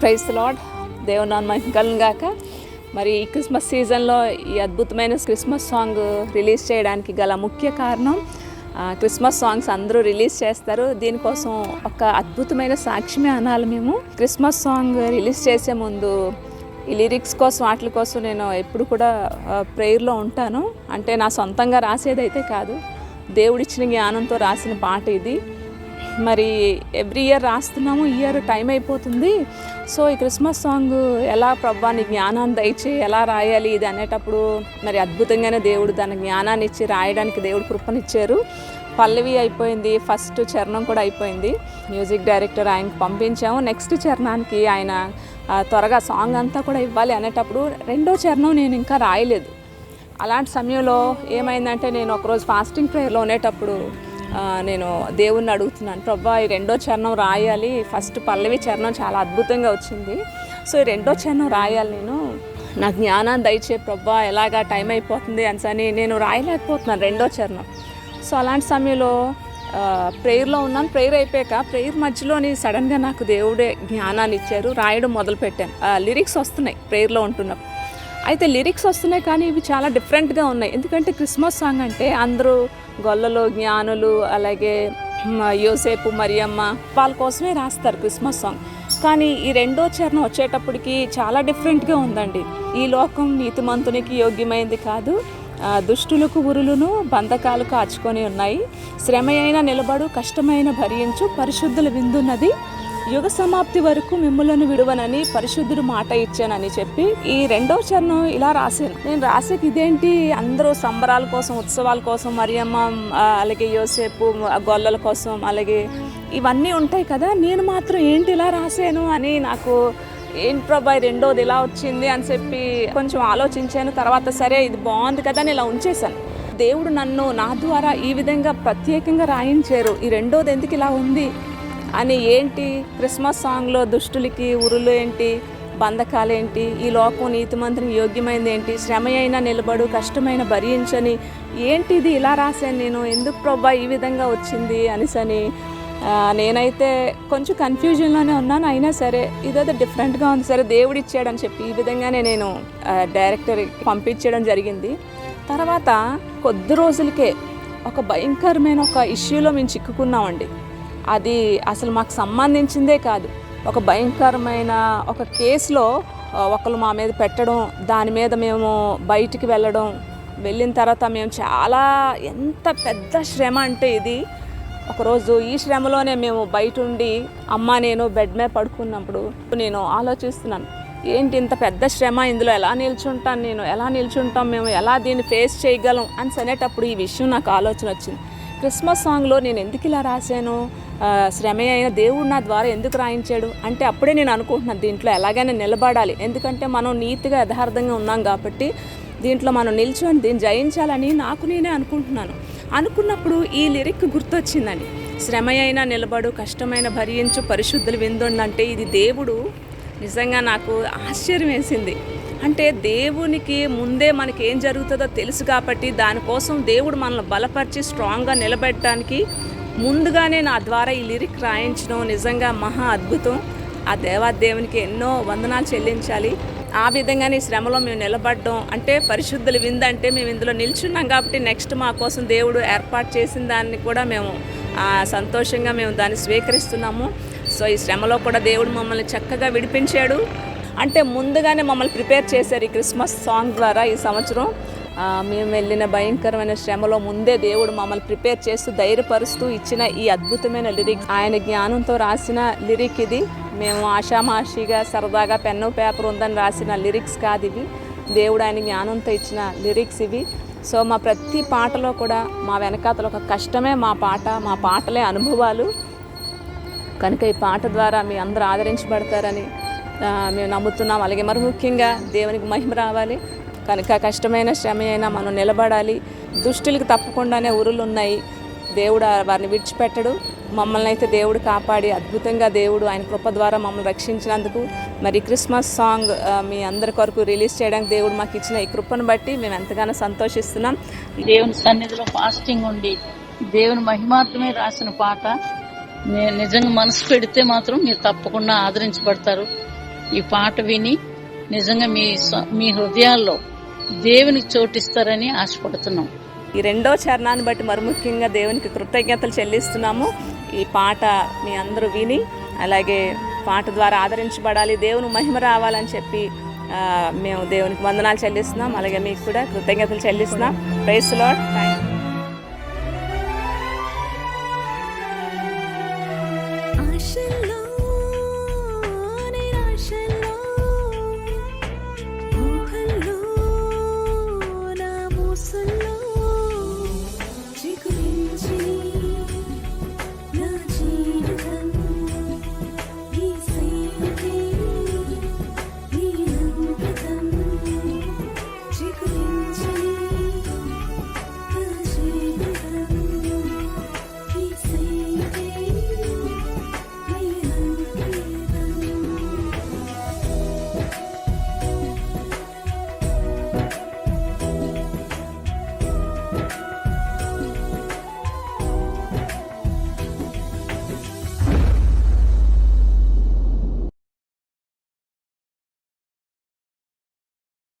Price lord దేవుని మహిమకలం గాక. మరి ఈ క్రిస్మస్ సీజన్లో ఈ అద్భుతమైన క్రిస్మస్ సాంగ్ రిలీజ్ చేయడానికి గల ముఖ్య కారణం క్రిస్మస్ సాంగ్స్ అందరూ రిలీజ్ చేస్తారు. దీనికోసం ఒక అద్భుతమైన సాక్ష్యమే అనాలి మేము. క్రిస్మస్ సాంగ్ రిలీజ్ చేసే ముందు ఈ లిరిక్స్ కోసం వాటి కోసం నేను ఎప్పుడు కూడా ప్రేయర్లో ఉంటాను. అంటే నా సొంతంగా రాసేదైతే కాదు దేవుడిచ్చిన జ్ఞానంతో రాసిన పాట ఇది. మరి ఎవ్రీ ఇయర్ రాస్తున్నాము ఇయర్ టైం అయిపోతుంది. సో ఈ క్రిస్మస్ సాంగ్ ఎలా ప్రభా నీ జ్ఞానాన్ని దయచి ఎలా రాయాలి ఇది అనేటప్పుడు మరి అద్భుతంగానే దేవుడు తన జ్ఞానాన్ని ఇచ్చి రాయడానికి దేవుడు కృపనిచ్చారు. పల్లవి అయిపోయింది ఫస్ట్ చరణం కూడా అయిపోయింది. మ్యూజిక్ డైరెక్టర్ ఆయనకు పంపించాము. నెక్స్ట్ చరణానికి ఆయన త్వరగా సాంగ్ అంతా కూడా ఇవ్వాలి అనేటప్పుడు రెండో చరణం నేను ఇంకా రాయలేదు. అలాంటి సమయంలో ఏమైందంటే నేను ఒకరోజు ఫాస్టింగ్ ప్రేయర్లో ఉండేటప్పుడు నేను దేవుణ్ణి అడుగుతున్నాను. ప్రభా ఈ రెండో చరణం రాయాలి. ఫస్ట్ పల్లవి చరణం చాలా అద్భుతంగా వచ్చింది. సో ఈ రెండో చరణం రాయాలి నేను. నా జ్ఞానాన్ని దయచే ప్రభా ఎలాగా టైం అయిపోతుంది అని నేను రాయలేకపోతున్నాను రెండో చరణం. సో అలాంటి సమయంలో ప్రేయర్లో ఉన్నాను. ప్రేయర్ అయిపోయాక ప్రేయర్ మధ్యలోని సడన్గా నాకు దేవుడే జ్ఞానాన్ని ఇచ్చారు. రాయడం మొదలుపెట్టాను. లిరిక్స్ వస్తున్నాయి ప్రేయర్లో ఉంటున్నప్పుడు. అయితే లిరిక్స్ వస్తున్నాయి కానీ ఇవి చాలా డిఫరెంట్గా ఉన్నాయి. ఎందుకంటే క్రిస్మస్ సాంగ్ అంటే అందరూ గొల్లలు జ్ఞానులు అలాగే మ, యోసేపు మరియమ్మ వాళ్ళ కోసమే రాస్తారు క్రిస్మస్ సాంగ్ కానీ ఈ రెండో చరణం వచ్చేటప్పటికి చాలా డిఫరెంట్గా ఉందండి. ఈ లోకం నీతిమంతునికి యోగ్యమైంది కాదు. దుష్టులకు ఉరులును బంధకాలు కాచుకొని ఉన్నాయి. శ్రమ అయినా నిలబడు కష్టమైన భరించు పరిశుద్ధుల విందున్నది యుగ సమాప్తి వరకు మిమ్మలను విడువనని పరిశుద్ధుడు మాట ఇచ్చానని చెప్పి ఈ రెండవ చరణం ఇలా రాశాను నేను రాసేకి ఇదేంటి? అందరూ సంబరాల కోసం ఉత్సవాల కోసం మరియమ్మ అలాగే యోసేపు గొల్లల కోసం అలాగే ఇవన్నీ ఉంటాయి కదా. నేను మాత్రం ఏంటి ఇలా రాశాను అని నాకు ఏంటి ప్రభా రెండోది ఇలా వచ్చింది అని చెప్పి కొంచెం ఆలోచించాను. తర్వాత సరే ఇది బాగుంది కదా అని ఇలా ఉంచేశాను. దేవుడు నన్ను నా ద్వారా ఈ విధంగా ప్రత్యేకంగా రాయించారు. ఈ రెండోది ఎందుకు ఇలా ఉంది? అని ఏంటి? క్రిస్మస్ సాంగ్లో దుష్టులకి ఉరులు ఏంటి? బంధకాలు ఏంటి ఈ లోకం మంత్రం యోగ్యమైనది ఏంటి? శ్రమ అయినా నిలబడు కష్టమైన భరించని ఏంటి ఇది? ఇలా రాశాను నేను. ఎందుకు ప్రభా ఈ విధంగా వచ్చింది అనేసని నేనైతే కొంచెం కన్ఫ్యూజన్లోనే ఉన్నాను. అయినా సరే ఇదేదో డిఫరెంట్గా ఉంది. సరే దేవుడు ఇచ్చాడని చెప్పి ఈ విధంగానే నేను డైరెక్టర్ పంపించడం జరిగింది. తర్వాత కొద్ది రోజులకే ఒక భయంకరమైన ఒక ఇష్యూలో మేము చిక్కుకున్నామండి. అది అసలు మాకు సంబంధించిందే కాదు. ఒక భయంకరమైన ఒక కేసులో ఒకరు మా మీద పెట్టడం దాని మీద మేము బయటికి వెళ్ళడం వెళ్ళిన తర్వాత మేము చాలా ఎంత పెద్ద శ్రమ అంటే ఇది. ఒకరోజు ఈ శ్రమలోనే మేము బయట ఉండి అమ్మ నేను బెడ్ మీద పడుకున్నప్పుడు నేను ఆలోచిస్తున్నాను ఏంటి ఇంత పెద్ద శ్రమ? ఇందులో ఎలా నిల్చుంటాను నేను? ఎలా నిల్చుంటాం మేము? ఎలా దీన్ని ఫేస్ చేయగలం? అని అనేటప్పుడు ఈ విషయం నాకు ఆలోచన వచ్చింది. క్రిస్మస్ సాంగ్లో నేను ఎందుకు ఇలా రాశాను? శ్రమే శ్రమ అయిన దేవుడు నా ద్వారా ఎందుకు రాయించాడు? అంటే అప్పుడే నేను అనుకుంటున్నాను దీంట్లో ఎలాగైనా నిలబడాలి. ఎందుకంటే మనం నీతిగా యథార్థంగా ఉన్నాం కాబట్టి దీంట్లో మనం నిల్చొని దీన్ని జయించాలని నాకు నేనే అనుకుంటున్నాను. అనుకున్నప్పుడు ఈ లిరిక్ గుర్తొచ్చిందండి. శ్రమ అయినా నిలబడు కష్టమైన భరించు పరిశుద్ధులు విందుండంటే ఇది దేవుడు నిజంగా నాకు ఆశ్చర్యం వేసింది. అంటే దేవునికి ముందే మనకి ఏం జరుగుతుందో తెలుసు కాబట్టి దానికోసం దేవుడు మనల్ని బలపరిచి స్ట్రాంగ్గా నిలబెట్టడానికి ముందుగానే నా ద్వారా ఈ లిరిక్ రాయించడం నిజంగా మహా అద్భుతం. ఆ దేవాదేవునికి ఎన్నో వందనాలు చెల్లించాలి. ఆ విధంగానే శ్రమలో మేము నిలబడడం. అంటే పరిశుద్ధులు విందంటే మేము ఇందులో నిల్చున్నాం కాబట్టి నెక్స్ట్ మా కోసం దేవుడు ఏర్పాటు చేసిన దాన్ని కూడా మేము సంతోషంగా మేము దాన్ని స్వీకరిస్తున్నాము. సో ఈ శ్రమలో కూడా దేవుడు మమ్మల్ని చక్కగా విడిపించాడు. అంటే ముందుగానే మమ్మల్ని ప్రిపేర్ చేశారు ఈ క్రిస్మస్ సాంగ్ ద్వారా ఈ సంవత్సరం. మేము వెళ్ళిన భయంకరమైన శ్రమలో ముందే దేవుడు మమ్మల్ని ప్రిపేర్ చేస్తూ ధైర్యపరుస్తూ ఇచ్చిన ఈ అద్భుతమైన లిరిక్. ఆయన జ్ఞానంతో రాసిన లిరిక్ ఇది. మేము ఆషామాషిగా సరదాగా పెన్ను పేపర్ ఉందని రాసిన లిరిక్స్ కాదు ఇవి. దేవుడు ఆయన జ్ఞానంతో ఇచ్చిన లిరిక్స్ ఇవి. సో మా ప్రతి పాటలో కూడా మా వెనకాతల ఒక కష్టమే మా పాట మా పాటలే అనుభవాలు. కనుక ఈ పాట ద్వారా మీ అందరూ ఆదరించబడతారని మేము నమ్ముతున్నాం. అలాగే మరి ముఖ్యంగా దేవునికి మహిమ రావాలి. కనుక కష్టమైన శ్రమ అయినా మనం నిలబడాలి. దుష్టులకు తప్పకుండానే ఉరులు ఉన్నాయి. దేవుడు ఆ వారిని విడిచిపెట్టడు. మమ్మల్ని అయితే దేవుడు కాపాడి అద్భుతంగా దేవుడు ఆయన కృప ద్వారా మమ్మల్ని రక్షించినందుకు మరి క్రిస్మస్ సాంగ్ మీ అందరి కొరకు రిలీజ్ చేయడానికి దేవుడు మాకు ఇచ్చిన ఈ కృపను బట్టి మేము ఎంతగానో సంతోషిస్తున్నాం. దేవుని సన్నిధిలో ఫాస్టింగ్ ఉండి దేవుని మహిమాత్రమే రాసిన పాట. నిజంగా మనసు పెడితే మాత్రం మీరు తప్పకుండా ఆదరించబడతారు. ఈ పాట విని నిజంగా మీ మీ హృదయాల్లో దేవునికి చోటిస్తారని ఆశపడుతున్నాం. ఈ రెండో చరణాన్ని బట్టి మరి ముఖ్యంగా దేవునికి కృతజ్ఞతలు చెల్లిస్తున్నాము. ఈ పాట మీ అందరూ విని అలాగే పాట ద్వారా ఆదరించబడాలి దేవుని మహిమ రావాలని చెప్పి మేము దేవునికి వందనాలు చెల్లిస్తున్నాం. అలాగే మీకు కూడా కృతజ్ఞతలు చెల్లిస్తున్నాం. Price lord thank